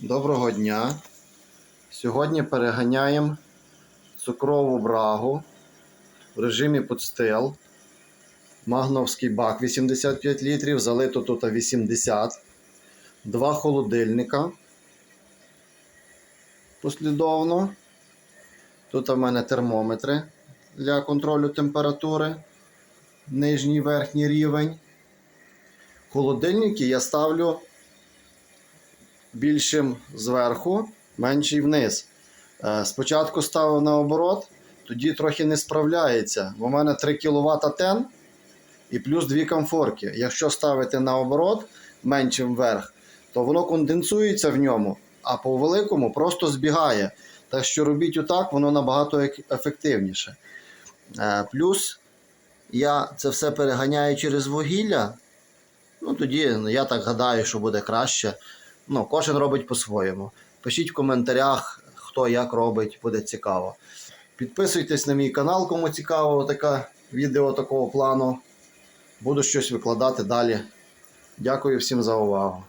Доброго дня. Сьогодні переганяємо цукрову брагу в режимі подстил. Магновський бак 85 літрів, залито тут 80. Два холодильника. Послідовно. Тут у мене термометри для контролю температури. Нижній верхній рівень. Холодильники я ставлю більшим зверху, менший вниз. Е, Спочатку ставив наоборот, тоді трохи не справляється. Бо в мене 3 кВт тен і плюс 2 комфорки. Якщо ставити наоборот, меншим вверх, то воно конденсується в ньому, а по великому просто збігає. Так що робіть отак, воно набагато ефективніше. Е, Плюс я це все переганяю через вугілля. Ну тоді я так гадаю, що буде краще. Ну, кожен робить по-своєму. Пишіть в коментарях, хто як робить, буде цікаво. Підписуйтесь на мій канал, кому цікаво таке відео такого плану. Буду щось викладати далі. Дякую всім за увагу.